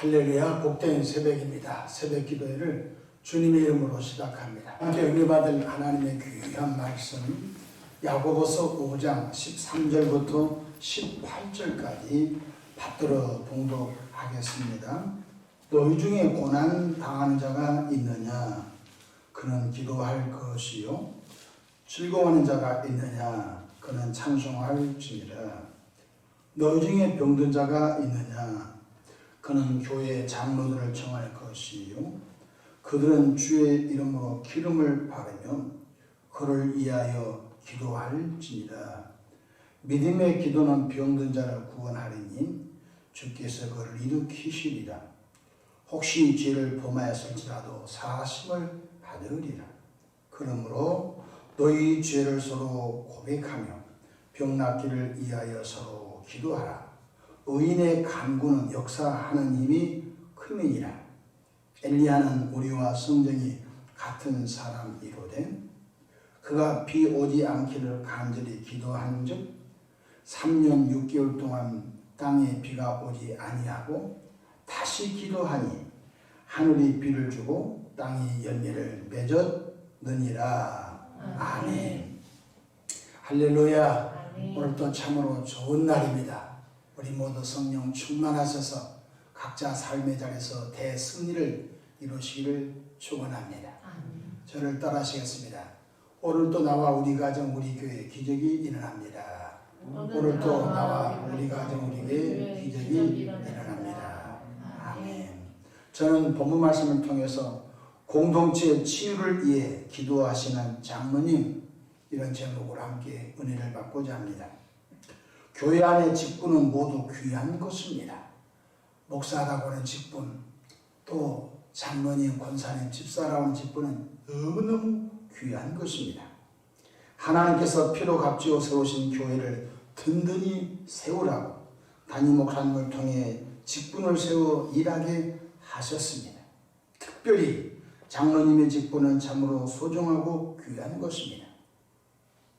할렐루야 복된 새벽입니다. 새벽 기도회를 주님의 이름으로 시작합니다. 함께 은혜받을 하나님의 귀한 말씀 야고보서 5장 13절부터 18절까지 받들어 봉독하겠습니다. 너희 중에 고난 당하는 자가 있느냐? 그는 기도할 것이요. 즐거워하는 자가 있느냐? 그는 찬송할 지니라. 너희 중에 병든 자가 있느냐? 그는 교회 장로들을 정할 것이요. 그들은 주의 이름으로 기름을 바르며 그를 위하여 기도할지니라. 믿음의 기도는 병든 자를 구원하리니 주께서 그를 일으키시리라. 혹시 죄를 범하였을지라도 사심을 받으리라. 그러므로 너희 죄를 서로 고백하며 병 낫기를 위하여 서로 기도하라. 의인의 간구는 역사하는 힘이 큼이니라. 엘리야는 우리와 성정이 같은 사람이로되 그가 비 오지 않기를 간절히 기도한즉 3년 6개월 동안 땅에 비가 오지 아니하고 다시 기도하니 하늘이 비를 주고 땅이 열매를 맺었느니라. 아멘. 할렐루야. 아멘. 오늘도 참으로 좋은 날입니다. 우리 모두 성령 충만하셔서 각자 삶의 자리에서 대승리를 이루시기를 축원합니다. 저를 따라하시겠습니다. 오늘도 나와 우리 가정 우리 교회 기적이 일어납니다. 오늘도 나와 우리 가정 우리 교회 기적이 일어납니다. 아멘. 저는 본문 말씀을 통해서 공동체의 치유를 위해 기도하시는 장로님 이런 제목으로 함께 은혜를 받고자 합니다. 교회 안의 직분은 모두 귀한 것입니다. 목사라고 하는 직분, 또 장로님, 권사님, 집사라고 하는 직분은 너무너무 귀한 것입니다. 하나님께서 피로 값지어 세우신 교회를 든든히 세우라고 담임 목사님을 통해 직분을 세워 일하게 하셨습니다. 특별히 장로님의 직분은 참으로 소중하고 귀한 것입니다.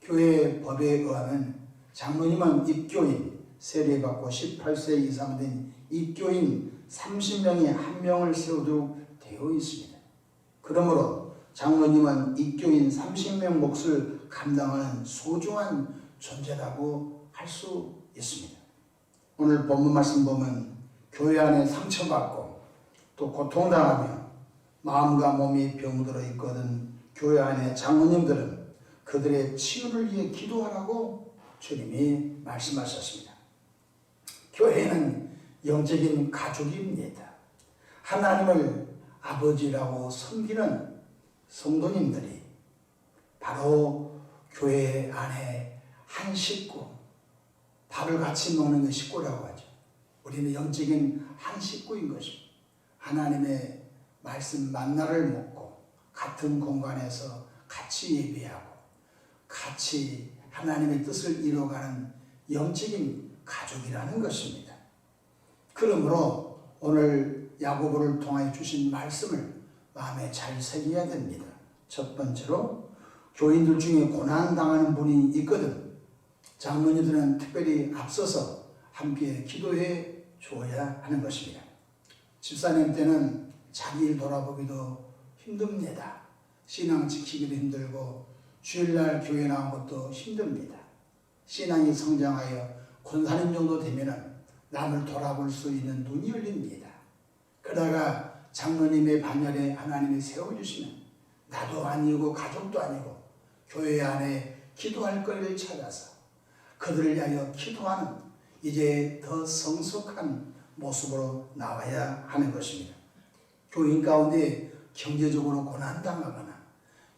교회 법에 의하면 장로님은 입교인 세례받고 18세 이상 된 입교인 30명에 한 명을 세우도록 되어 있습니다. 그러므로 장로님은 입교인 30명 몫을 감당하는 소중한 존재라고 할 수 있습니다. 오늘 본문 말씀 보면 교회 안에 상처받고 또 고통당하며 마음과 몸이 병들어 있거든 교회 안에 장로님들은 그들의 치유를 위해 기도하라고 주님이 말씀하셨습니다. 교회는 영적인 가족입니다. 하나님을 아버지라고 섬기는 성도님들이 바로 교회 안에 한 식구, 밥을 같이 먹는 게 식구라고 하죠. 우리는 영적인 한 식구인 것입니다. 하나님의 말씀 만나를 먹고 같은 공간에서 같이 예배하고 같이 하나님의 뜻을 이뤄가는 영적인 가족이라는 것입니다. 그러므로 오늘 야고보를 통하여 주신 말씀을 마음에 잘 새겨야 됩니다. 첫 번째로 교인들 중에 고난 당하는 분이 있거든. 장로님들은 특별히 앞서서 함께 기도해 주어야 하는 것입니다. 집사님 때는 자기 일 돌아보기도 힘듭니다. 신앙 지키기도 힘들고 주일날 교회 나온 것도 힘듭니다. 신앙이 성장하여 권사님 정도 되면은 남을 돌아볼 수 있는 눈이 열립니다. 그러다가 장로님의 반열에 하나님이 세워주시면 나도 아니고 가족도 아니고 교회 안에 기도할 거리를 찾아서 그들을 위하여 기도하는 이제 더 성숙한 모습으로 나와야 하는 것입니다. 교인 가운데 경제적으로 고난당하거나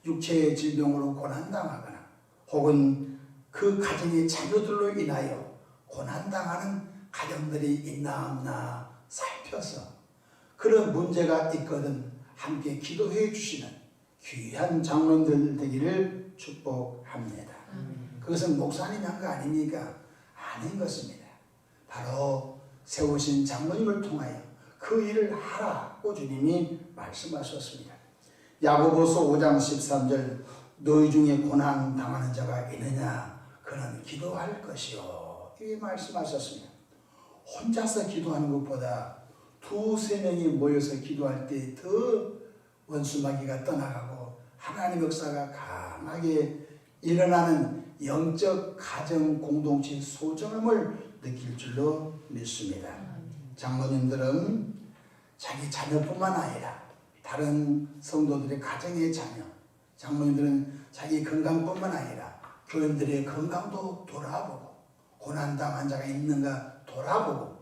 육체의 질병으로 고난당하거나 혹은 그 가정의 자녀들로 인하여 고난당하는 가정들이 있나 없나 살펴서 그런 문제가 있거든 함께 기도해 주시는 귀한 장로들 되기를 축복합니다. 그것은 목사님이 한거 아닙니까? 아닌 것입니다. 바로 세우신 장로님을 통하여 그 일을 하라고 주님이 말씀하셨습니다. 야고보서 5장 13절 너희 중에 고난 당하는 자가 있느냐 그는 기도할 것이요 이 말씀하셨습니다. 혼자서 기도하는 것보다 두세 명이 모여서 기도할 때 더 원수마귀가 떠나가고 하나님 역사가 강하게 일어나는 영적 가정 공동체 소중함을 느낄 줄로 믿습니다. 장로님들은 자기 자녀뿐만 아니라 다른 성도들의 가정의 자녀, 장로님들은 자기 건강뿐만 아니라 교인들의 건강도 돌아보고 고난당한 자가 있는가 돌아보고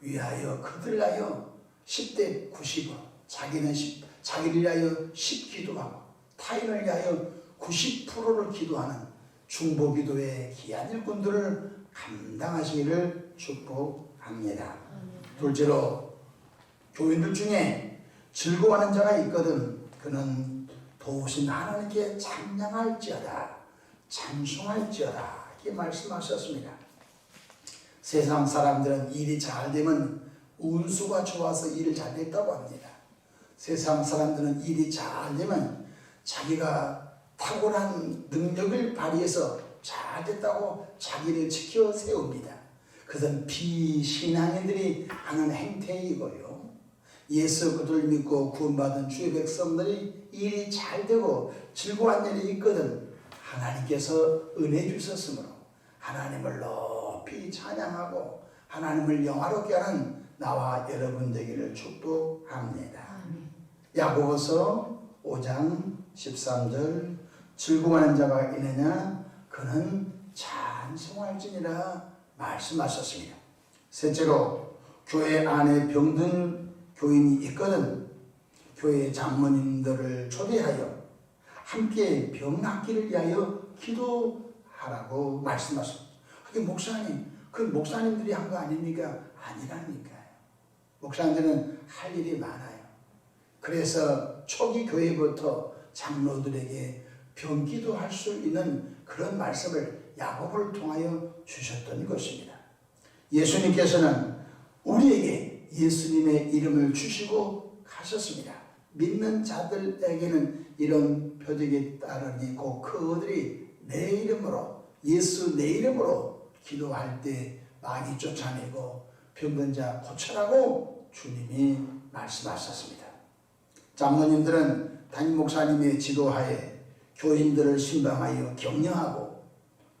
위하여 그들 위하여 10대 90을 자기는 10, 자기를 위하여 10 기도하고 타인을 위하여 90%를 기도하는 중보기도의 귀한 일꾼들을 감당하시기를 축복합니다. 둘째로 교인들 중에 즐거워하는 자가 있거든 그는 도우신 하나님께 찬양할지어다 찬송할지어다 이렇게 말씀하셨습니다. 세상 사람들은 일이 잘 되면 운수가 좋아서 일을 잘 됐다고 합니다. 세상 사람들은 일이 잘 되면 자기가 탁월한 능력을 발휘해서 잘 됐다고 자기를 지켜 세웁니다. 그것은 비신앙인들이 하는 행태이고요. 예수 그들 믿고 구원받은 주의 백성들이 일이 잘 되고 즐거운 일이 있거든 하나님께서 은혜 주셨으므로 하나님을 높이 찬양하고 하나님을 영화롭게 하는 나와 여러분 되기를 축복합니다. 야고보서 5장 13절 즐거워하는 자가 있느냐 그는 찬송할지니라 말씀하셨습니다. 셋째로 교회 안에 병든 교인이 있거든 교회 장모님들을 초대하여 함께 병 낫기를 위하여 기도하라고 말씀하셨습니다. 그게 목사님, 그 목사님들이 한 거 아닙니까? 아니라니까요. 목사님들은 할 일이 많아요. 그래서 초기 교회부터 장로들에게 병기도 할 수 있는 그런 말씀을 야곱을 통하여 주셨던 것입니다. 예수님께서는 우리에게 예수님의 이름을 주시고 가셨습니다. 믿는 자들에게는 이런 표적이 따르니 곧 그들이 내 이름으로 예수 내 이름으로 기도할 때 많이 쫓아내고 병든 자 고쳐라고 주님이 말씀하셨습니다. 장로님들은 담임 목사님의 지도하에 교인들을 신방하여 격려하고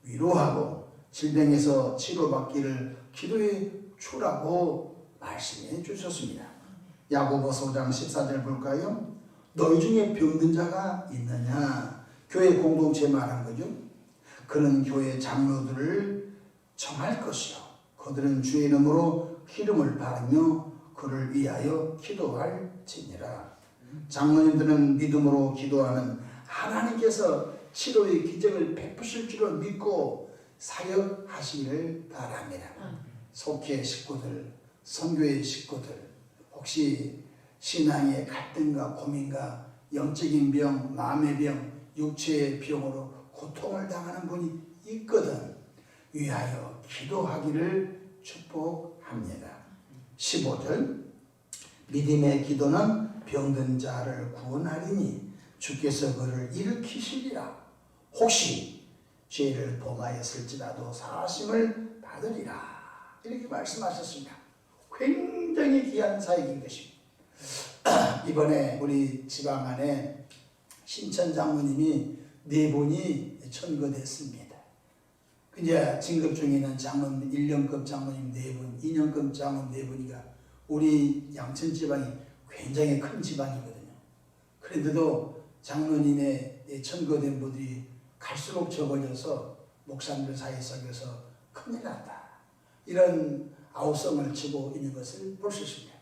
위로하고 질병에서 치료받기를 기도해 주라고 말씀해 주셨습니다. 야고보서 5장 14절 볼까요? 너희 중에 병든 자가 있느냐? 교회 공동체 말한 거죠. 그는 교회 장로들을 정할 것이요. 그들은 주의 이름으로 기름을 바르며 그를 위하여 기도할 지니라. 장로님들은 믿음으로 기도하는 하나님께서 치료의 기적을 베푸실 줄을 믿고 사역하시기를 바랍니다. 속회 식구들, 선교의 식구들, 혹시 신앙의 갈등과 고민과 영적인 병, 마음의 병, 육체의 병으로 고통을 당하는 분이 있거든 위하여 기도하기를 축복합니다. 15절 믿음의 기도는 병든 자를 구원하리니 주께서 그를 일으키시리라 혹시 죄를 범하였을지라도 사심을 받으리라 이렇게 말씀하셨습니다. 굉장히 귀한 사역인 것입니다. 이번에 우리 지방 안에 신천 장모님이 네 분이 천거됐습니다. 이제 진급 중에 있는 장로님 1년급 장로님 네 분, 2년급 장로님 네 분이가 우리 양천 지방이 굉장히 큰 지방이거든요. 그런데도 장로님의 천거된 분들이 갈수록 적어져서 목사님들 사이에 섞여서 큰일 났다. 이런 아우성을 치고 있는 것을 볼 수 있습니다.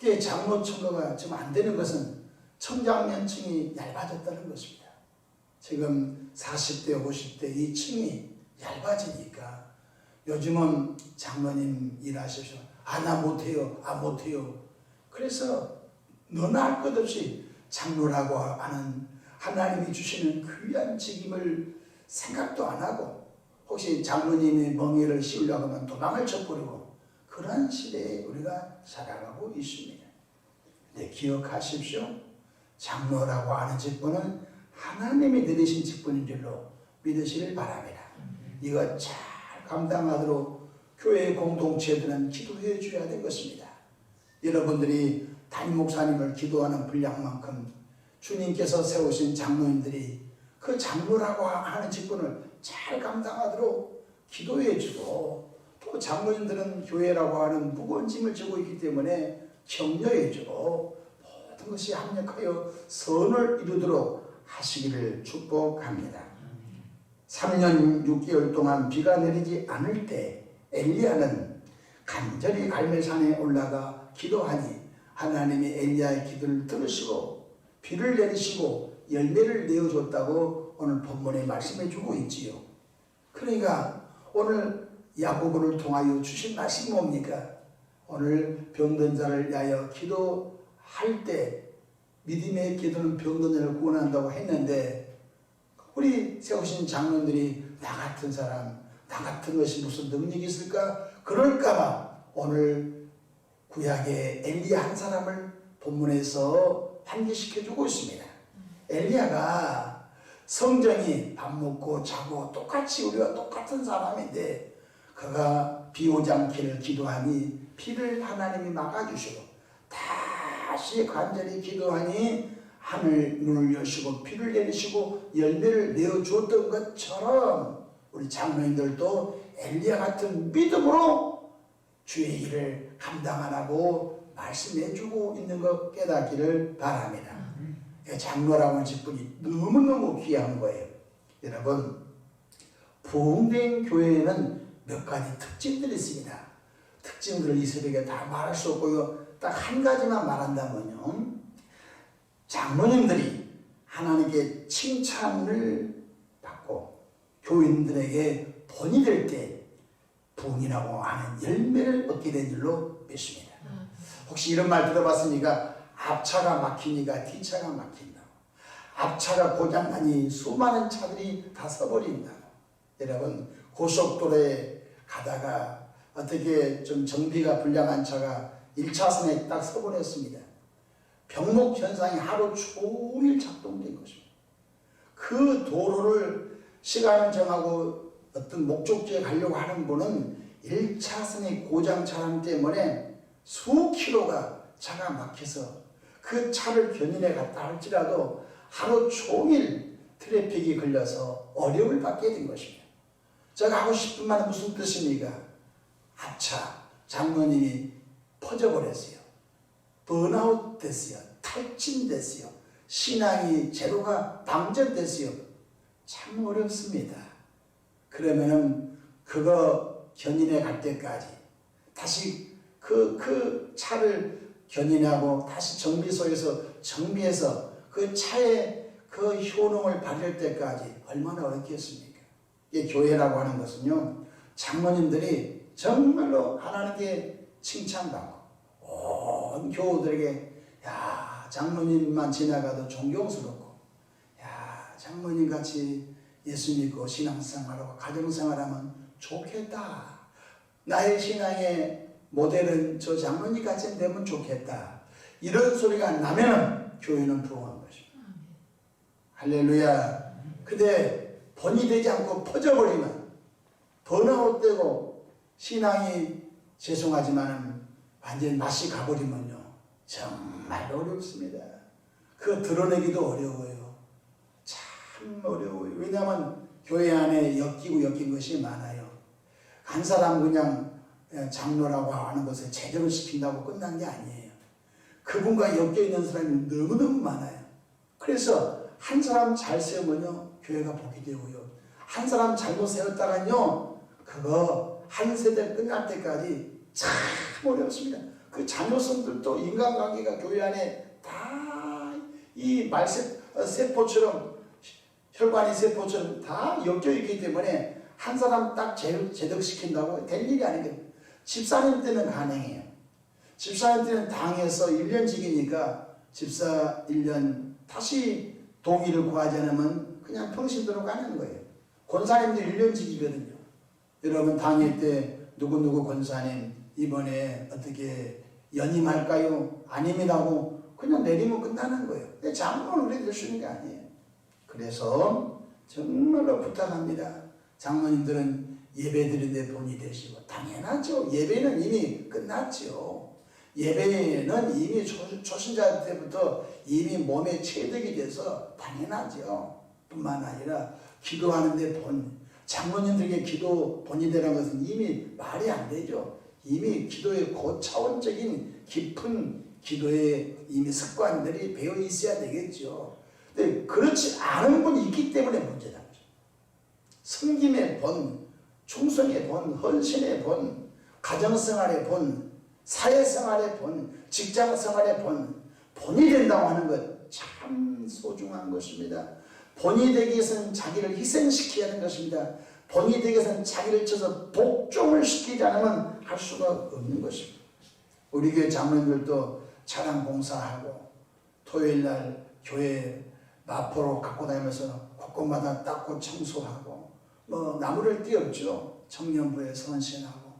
그 장로 천거가 지금 안 되는 것은 청장년층이 얇아졌다는 것입니다. 지금 40대, 50대 이 층이 얇아지니까 요즘은 장로님 일하셔서 아나 못해요, 아 못해요. 그래서 너나 할 것 없이 장로라고 하는 하나님이 주시는 귀한 직임을 생각도 안 하고 혹시 장로님의 멍에를 씌우려고 하면 도망을 쳐버리고 그런 시대에 우리가 살아가고 있습니다. 네, 기억하십시오. 장로라고 하는 직분은 하나님이 내리신 직분인 줄로 믿으시길 바랍니다. 이거 잘 감당하도록 교회 공동체들은 기도해 줘야 될 것입니다. 여러분들이 담임 목사님을 기도하는 분량만큼 주님께서 세우신 장로님들이 그 장로라고 하는 직분을 잘 감당하도록 기도해 주고 또 장로님들은 교회라고 하는 무거운 짐을 지고 있기 때문에 격려해 주고 모든 것이 합력하여 선을 이루도록 하시기를 축복합니다. 3년 6개월 동안 비가 내리지 않을 때 엘리야는 간절히 갈멜산에 올라가 기도하니 하나님이 엘리야의 기도를 들으시고 비를 내리시고 열매를 내어줬다고 오늘 본문에 말씀해 주고 있지요. 그러니까 오늘 야고보를 통하여 주신 말씀이 뭡니까? 오늘 병든 자를 위하여 기도할 때 믿음의 기도는 병든 자를 구원한다고 했는데 우리 세우신 장로들이 나 같은 사람, 나 같은 것이 무슨 능력이 있을까? 그럴까봐 오늘 구약의 엘리야 한 사람을 본문에서 환기시켜주고 있습니다. 엘리야가 성정이 밥 먹고 자고 똑같이 우리와 똑같은 사람인데 그가 비 오지 않기를 기도하니 비를 하나님이 막아주시고 다시 간절히 기도하니 하늘 문을 여시고 비를 내리시고 열매를 내어 주었던 것처럼 우리 장로님들도 엘리야 같은 믿음으로 주의 일을 감당하라고 말씀해주고 있는 것 깨닫기를 바랍니다. 장로라고 하는 직분이 너무너무 귀한 거예요. 여러분 부흥된 교회에는 몇 가지 특징들이 있습니다. 특징들을 이 새벽에 다 말할 수 없고요. 딱 한 가지만 말한다면요. 장로님들이 하나님께 칭찬을 받고 교인들에게 본이 될 때 부흥이라고 하는 열매를 얻게 된 줄로 믿습니다. 혹시 이런 말 들어봤습니까? 앞차가 막히니까 뒤차가 막힌다고. 앞차가 고장나니 수많은 차들이 다 서버린다고. 여러분 고속도로에 가다가 어떻게 좀 정비가 불량한 차가 1차선에 딱 서버렸습니다. 병목 현상이 하루 종일 작동된 것입니다. 그 도로를 시간을 정하고 어떤 목적지에 가려고 하는 분은 1차선의 고장 차량 때문에 수 킬로가 차가 막혀서 그 차를 견인해 갔다 할지라도 하루 종일 트래픽이 걸려서 어려움을 받게 된 것입니다. 제가 하고 싶은 말은 무슨 뜻입니까? 앞차 장모님이 퍼져버렸어요. 번아웃 됐어요. 탈진 됐어요. 신앙이 제로가 방전됐어요. 참 어렵습니다. 그러면은 그거 견인해 갈 때까지 다시 그, 그 차를 견인하고 다시 정비소에서 정비해서 그 차의 그 효능을 받을 때까지 얼마나 어렵겠습니까? 이 교회라고 하는 것은요, 장모님들이 정말로 하나님께 칭찬받고 온 교우들에게 야 장로님만 지나가도 존경스럽고 야 장로님 같이 예수 믿고 신앙생활하고 가정생활하면 좋겠다. 나의 신앙의 모델은 저 장로님 같이 되면 좋겠다. 이런 소리가 나면 교회는 부흥한 것입니다. 할렐루야. 근데 본이 되지 않고 퍼져버리면 번아웃되고 신앙이 죄송하지만 완전 맛이 가버리면요. 정말 어렵습니다. 그 드러내기도 어려워요. 참 어려워요. 왜냐하면 교회 안에 엮이고 엮인 것이 많아요. 한 사람 그냥 장로라고 하는 것에 제대로 시킨다고 끝난 게 아니에요. 그분과 엮여 있는 사람이 너무너무 많아요. 그래서 한 사람 잘 세우면요, 교회가 복이 되고요. 한 사람 잘못 세웠다간요, 그거 한 세대 끝날 때까지 참 어렵습니다. 그 자녀성들도 인간관계가 교회 안에 다 이 말세포처럼 혈관의 세포처럼 다 엮여 있기 때문에 한 사람 딱 제득시킨다고 될 일이 아니거든요. 집사님 때는 가능해요. 집사님 때는 당에서 1년직이니까 집사 1년 다시 동의를 구하지 않으면 그냥 평신도로 가는 거예요. 권사님도 1년직이거든요. 여러분 당일 때 누구누구 권사님 이번에 어떻게 연임할까요? 아닙니다고 그냥 내리면 끝나는 거예요. 장로는 우리 될수 있는 게 아니에요. 그래서 정말로 부탁합니다. 장로님들은 예배 드리는데 본이 되시고 당연하죠. 예배는 이미 끝났죠. 예배는 이미 초, 초신자 때부터 이미 몸에 체득이 돼서 당연하죠. 뿐만 아니라 기도하는데 본 장로님들에게 기도 본이 되는 것은 이미 말이 안 되죠. 이미 기도의 고차원적인 깊은 기도의 이미 습관들이 배어 있어야 되겠죠. 근데 그렇지 않은 분이 있기 때문에 문제다. 섬김의 본, 충성의 본, 헌신의 본, 가정생활의 본, 사회생활의 본, 직장생활의 본, 본이 된다고 하는 것 참 소중한 것입니다. 본이 되기 위해서는 자기를 희생시켜야 하는 것입니다. 본이 되기 위해서는 자기를 쳐서 복종을 시키지 않으면 할 수가 없는 것입니다. 우리 교회 장로님들도 차량 봉사하고 토요일 날 교회 마포로 갖고 다니면서 곳곳마다 닦고 청소하고 뭐 나무를 띄었죠. 청년부에서 헌신하고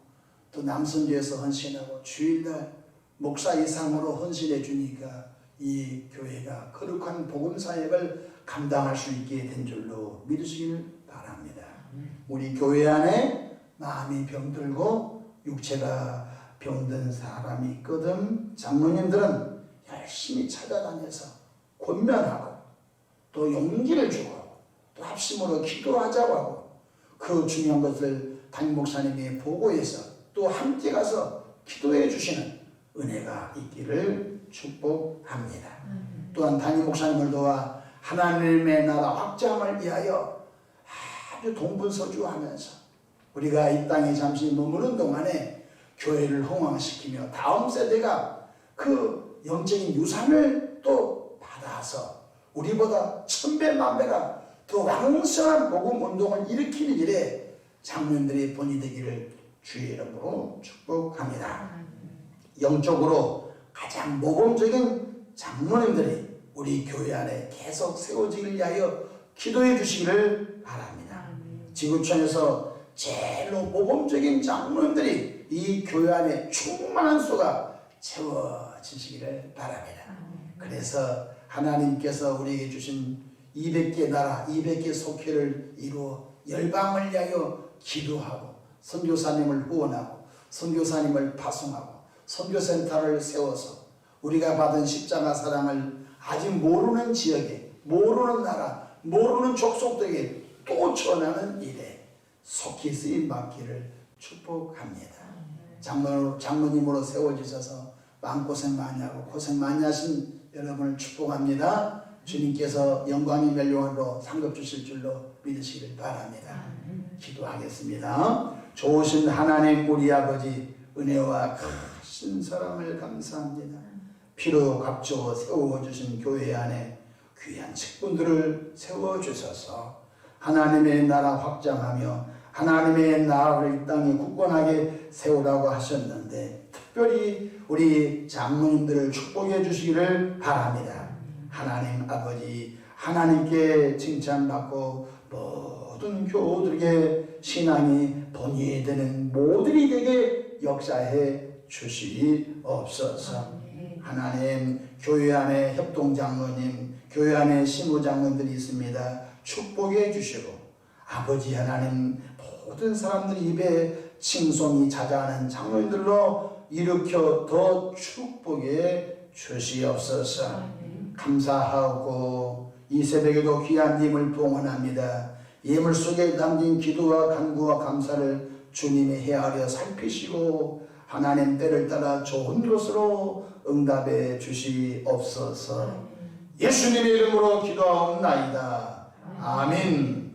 또 남선교에서 헌신하고 주일날 목사 이상으로 헌신해 주니까 이 교회가 거룩한 복음 사역을 감당할 수 있게 된 줄로 믿으시길 바랍니다. 우리 교회 안에 마음이 병들고 육체가 병든 사람이 있거든 장로님들은 열심히 찾아다녀서 권면하고 또 용기를 주고 또 합심으로 기도하자고 하고 그 중요한 것을 담임 목사님이 보고해서 또 함께 가서 기도해 주시는 은혜가 있기를 축복합니다. 또한 담임 목사님을 도와 하나님의 나라 확장을 위하여 아주 동분서주하면서 우리가 이 땅에 잠시 머무는 동안에 교회를 흥왕시키며 다음 세대가 그 영적인 유산을 또 받아서 우리보다 천배 만배가 더 왕성한 복음 운동을 일으키는 일에 장로님들이 본이 되기를 주의 이름으로 축복합니다. 영적으로 가장 모범적인 장로님들이 우리 교회 안에 계속 세워지길 위하여 기도해 주시기를 바랍니다. 지구촌에서 제일로 모범적인 장로님들이 이 교회 안에 충만한 수가 채워지시기를 바랍니다. 그래서 하나님께서 우리에게 주신 200개 나라, 200개 속회를 이루어 열방을 위하여 기도하고 선교사님을 후원하고 선교사님을 파송하고 선교센터를 세워서 우리가 받은 십자가 사랑을 아직 모르는 지역에 모르는 나라 모르는 족속들에게 또 전하는 일에 속히 쓰임 받기를 축복합니다. 장로, 장로님으로 세워주셔서 마음고생 많이 하고 고생 많이 하신 여러분을 축복합니다. 주님께서 영광이 멸용으로 상급 주실 줄로 믿으시길 바랍니다. 기도하겠습니다. 좋으신 하나님 우리 아버지 은혜와 크신 사랑을 감사합니다. 피로 값줘 세워주신 교회 안에 귀한 직분들을 세워주셔서 하나님의 나라 확장하며 하나님의 나라를 이 땅에 굳건하게 세우라고 하셨는데 특별히 우리 장로님들을 축복해 주시기를 바랍니다. 하나님 아버지 하나님께 칭찬받고 모든 교우들에게 신앙이 본위되는 모두이 되게 역사해 주시옵소서. 하나님 교회 안에 협동장로님 교회 안에 신부장로들이 있습니다. 축복해 주시고 아버지 하나님 모든 사람들 입에 칭송이 자자하는 장로님들로 일으켜 더 축복해 주시옵소서. 감사하고 이 새벽에도 귀한 님을 봉헌합니다. 예물 속에 담긴 기도와 간구와 감사를 주님이 헤아려 살피시고 하나님 때를 따라 좋은 것으로 응답해 주시옵소서. 예수님의 이름으로 기도하옵나이다. 아멘.